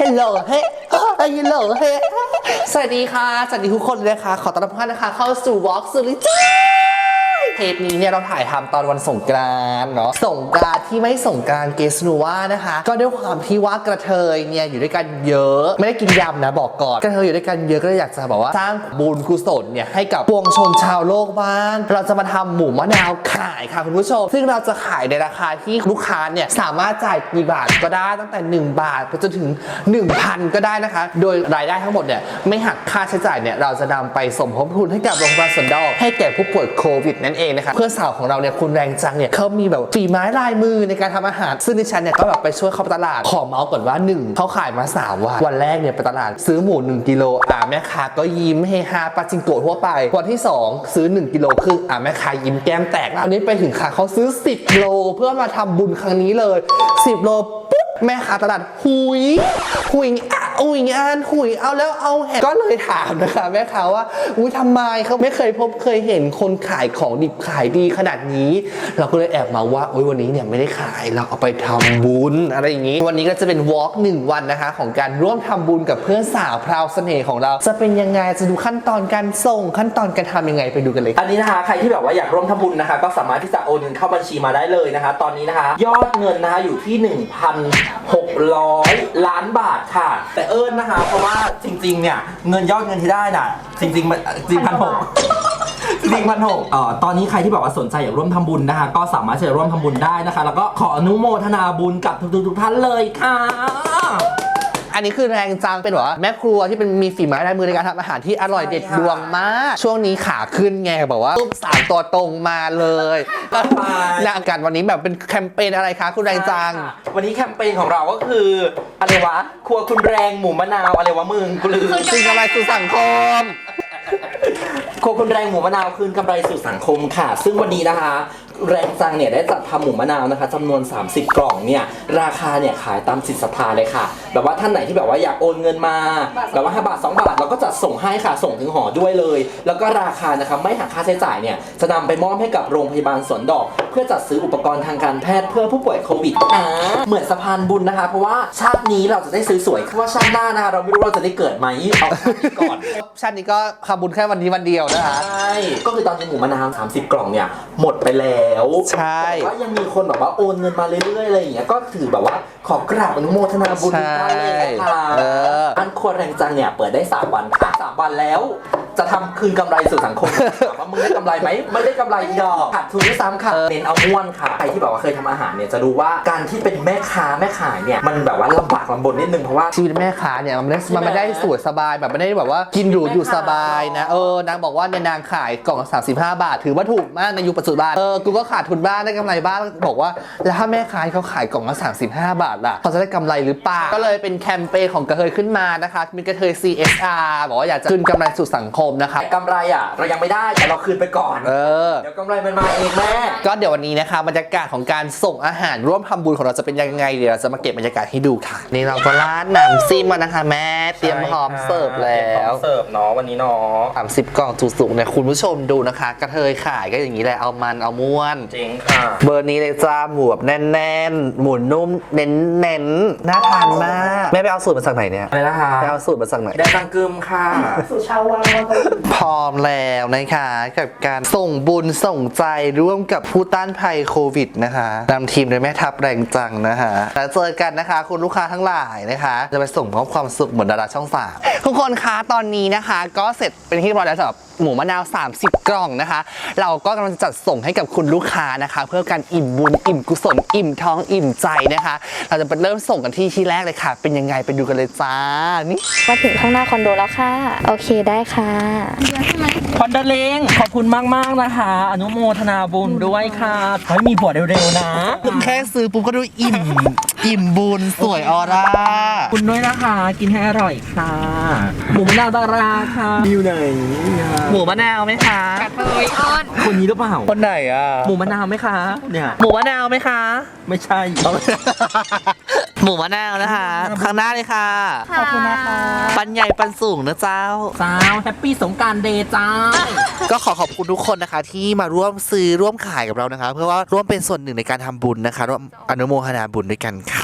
ฮัลโหลเฮ้ฮัลโหลเฮ้สวัสดีค่ะ สวัสดีทุกคนเลยนะคะขอต้อนรับทุกท่านนะคะ เข้าสู่ Walk สุริจ้า เทปนี้เนี่ยเราถ่ายทำตอนวันสงกรานต์เนาะสงกรานต์ที่ไม่สงกรานต์เกสโนว่านะคะ ก็ด้วยความที่ว่ากระเทยเนี่ยอยู่ด้วยกันเยอะ ไม่ได้กินยำนะบอกก่อนกระเทยอยู่ด้วยกันเยอะก็เลยอยากจะแบบว่าสร้างบุญกุศลเนี่ยให้กับปวงชนชาวโลกบ้างเราจะมาทำหมูมะนาวขายค่ะคุณผู้ชม ซึ่งเราจะขายในราคาที่ลูกค้าเนี่ยสามารถจ่ายกี่บาทก็ได้ตั้งแต่ 1 บาทไปจนถึง 1,000 ก็ได้นะคะ โดยรายได้ทั้งหมดเนี่ยไม่หักค่าใช้จ่ายเนี่ยเราจะนำไปสมทบทุนให้กับโรงพยาบาลสวนดอกให้แก่ผู้ป่วยโควิดนั่นเองนะคะเพื่อนสาวของเราเนี่ยคุณแรงจังเนี่ยเขามีแบบฝีไม้ลายมือในการทำอาหาร ซึ่งดิฉันเนี่ยก็แบบไปช่วยเขาไปตลาดขอเมาส์ก่อนว่าหนึ่งเขาขายมาสามวันวันแรกเนี่ยไปตลาดซื้อหมู 1กิโลอะแม่ค้าก็ยิ้มเฮฮาปาจิงโกะทั่วไป วันที่ 2 ซื้อ 1กิโลครึ่งอะแม่ค้ายิ้มแก้มแตกแล้วอันนี้ไปถึงค่ะเขาซื้อ 10โลเพื่อมาทำบุญครั้งนี้เลย 10โลปุ๊บแม่ค้าตลาดหุยหุยอะ หุยอันหุยเอาแล้วเอาแหก็เลยถามนะคะแม่ค้าว่าอุ้ยทำไมเขาไม่เคยพบเคยเห็นคนขายของดิบขายดีขนาดนี้ เราก็เลยแอบมาว่าอุ้ยวันนี้เนี่ยไม่ได้ขายเราเอาไปทำบุญอะไรอย่างนี้ วันนี้ก็จะเป็นวอล์กหนึ่งวันนะคะ ของการร่วมทำบุญกับเพื่อนสาวพราวเสน่ห์ของเรา จะเป็นยังไงจะดูขั้นตอนการส่งขั้นตอนการทำยังไงไปดูกันเลย อันนี้นะคะใครที่แบบว่าอยากร่วมทำบุญนะคะ ก็สามารถที่จะโอนเงินเข้าบัญชีมาได้เลยนะคะ ตอนนี้นะคะ ยอดเงินนะคะอยู่ที่ 1,600 ล้านบาทค่ะแต่เอิญนะคะ เพราะว่าจริง ๆ เนี่ยเงินยอดเงินที่ได้น่ะ จริงๆมันจริงพันหกจริงพันหกเอ่อตอนนี้ใครที่แบบว่าสนใจอยากร่วมทำบุญนะคะ ก็สามารถที่จะร่วมทำบุญได้นะคะ แล้วก็ขออนุโมทนาบุญกับทุกๆทุกท่านเลยค่ะ อันนี้คือแรงจังเป็นแบบว่าแม่ครัวที่เป็นมีฝีไม้ลายมือในการทำอาหารที่อร่อยเด็ดใช่ค่ะดวงมาก ช่วงนี้ขาขึ้นไงแบบว่าปุ๊บสามตัวตรงมาเลยหน้ากันวันนี้แบบเป็นแคมเปญอะไรคะคุณแรงจังใช่ค่ะวันนี้แคมเปญของเราก็คืออะไรวะครัวคุณแรงหมูมะนาวอะไรวะมึงกูลืมซึ่งอะไรสู่สังคมครัวคุณแรงหมูมะนาวคืนกำไรสู่สังคมค่ะ ซึ่งวันนี้นะคะ แรงจังเนี่ยได้จัดทำหมูมะนาวนะคะจำนวน 30 กล่องเนี่ยราคาเนี่ยขายตามสิทธิศรัทธาเลยค่ะแบบว่าท่านไหนที่แบบว่าอยากโอนเงินมาแบบว่า5บาท 2 บาทเราก็จะส่งให้ค่ะส่งถึงหอด้วยเลย แล้วก็ราคานะคะไม่หักค่าใช้จ่ายเนี่ยจะนำไปมอบให้กับโรงพยาบาลสวนดอก เพื่อจัดซื้ออุปกรณ์ทางการแพทย์เพื่อผู้ป่วยโควิดอ่าเหมือนสะพานบุญนะคะ เพราะว่าชาตินี้เราจะได้สวยๆเพราะว่าชาติหน้านะคะเราไม่รู้เราจะได้เกิดไหมเอาชาตินี้ก่อนชาตินี้ก็ทำบุญแค่วันนี้วันเดียวนะคะใช่ก็คือตอนนี้หมูมะนาว30 กล่องเนี่ยหมดไปแล้วใช่ แต่ว่ายังมีคนแบบว่าโอนเงินมาเรื่อยๆอะไรอย่างเงี้ยก็ถือแบบว่าขอกราบอนุโมทนาบุญทุกท่านเลยนะคะเอออันควรแรงจังเนี่ยเปิดได้ 3 วันค่ะ3วันแล้ว จะทำคืนกำไรสู่สังคมถามว่ามึงได้กำไรไหมไม่ได้กำไรดอกขาดทุนด้วยซ้ำค่ะเน้นเอาม้วนค่ะใครที่แบบว่าเคยทำอาหารเนี่ยจะรู้ว่าการที่เป็นแม่ค้าแม่ขายเนี่ยมันแบบว่าลำบากลำบนนิดนึงเพราะว่า ชีวิตแม่ค้าเนี่ยมันไม่ได้ใช่ไหมมันไม่ได้สวยสบายแบบไม่ได้แบบว่ากินหรูอยู่สบายนะเออนางบอกว่าเนี่ยนางขายกล่องละ35 บาท ถือว่าถูกมากในยุคปัจจุบันเออกูก็ขาดทุนบ้างได้กำไรบ้างบอกว่า แล้วถ้าแม่ค้าเขาขายกล่องละ35 บาทล่ะเขาจะได้กำไรหรือเปล่าก็เลยเป็นแคมเปญของกระเทยขึ้นมานะคะ มีกระเทย CSR บอกว่าอยากจะคืนกำไรสู่สังคมนะคะแต่กำไรอะเรายังไม่ได้แต่เราคืนไปก่อนเออเดี๋ยวกำไรมันมาเองแม่ก็เดี๋ยววันนี้นะคะบรรยากาศของการส่งอาหารร่วมทำบุญของเราจะเป็นยังไงเดี๋ยวเราจะมาเก็บบรรยากาศให้ดูค่ะนี่เราก็ราดน้ำซิมมานะคะแม่เตรียมพร้อมเสิร์ฟแล้วเสิร์ฟเนาะวันนี้เนาะสามสิบกล่องจุกๆเนี่ยคุณผู้ชมดูนะคะ กระเทยขายก็อย่างนี้แหละเอามันเอาม้วนจริงค่ะเบอร์นี้เลยจ้าหมูแบบแน่นๆหมูนุ่มเน้นๆน่าทานมากแม่ไปเอาสูตรมาจากไหนเนี่ยอะไรนะคะไปเอาสูตรมาจากไหน ได้ตังกึมค่ะพร้อมแล้วนะคะกับการส่งบุญส่งใจร่วมกับผู้ต้านภัยโควิดนะคะนำทีมโดยแม่ทัพแรงจังนะคะแล้วเจอกันนะคะ คุณลูกค้าทั้งหลายนะคะ จะไปส่งมอบความสุขเหมือนดาราช่องสามทุกคนคะตอนนี้นะคะ ก็เสร็จเป็นที่เรียบร้อยแล้วสำหรับหมูมะนาว 30 กล่องนะคะ เราก็กำลังจะจัดส่งให้กับคุณลูกค้านะคะ เพื่อการอิ่มบุญอิ่มกุศลอิ่มท้องอิ่มใจนะคะ เราจะไปเริ่มส่งกันที่ที่แรกเลยค่ะ เป็นยังไงไปดูกันเลยจ้านี่มาถึงข้างหน้าคอนโดแล้วค่ะ โอเคได้ค่ะพอนเดเลงขอบคุณมากมากๆนะคะ อนุโมทนาบุญด้วยค่ะขอให้มีผัวเร็วๆนะแค่ซื้อปุ๊บก็ดูอิ่ม อิ่มบุญสวยออร่าคุณด้วยนะคะ กินให้อร่อยค่ะ หมูมะนาวดาราค่ะอยู่ไหนหมูมะนาวไหมคะคนนี้หรือเปล่าคนไหนอะ หมูมะนาวไหมคะเนี่ยหมูมะนาวไหมคะไม่ใช่ หมูมะนาวนะคะข้างหน้าเลยค่ะ ขอบคุณนะคะ ปันใหญ่ปันสูงนะเจ้าสาวแฮปปี้สงกรารเดย์จ้า ก็ขอขอบคุณทุกคนนะคะ ที่มาร่วมซื้อร่วมขายกับเรานะคะ เพื่อว่าร่วมเป็นส่วนหนึ่งในการทำบุญนะคะร่วมอนุโมทนาบุญด้วยกันค่ะ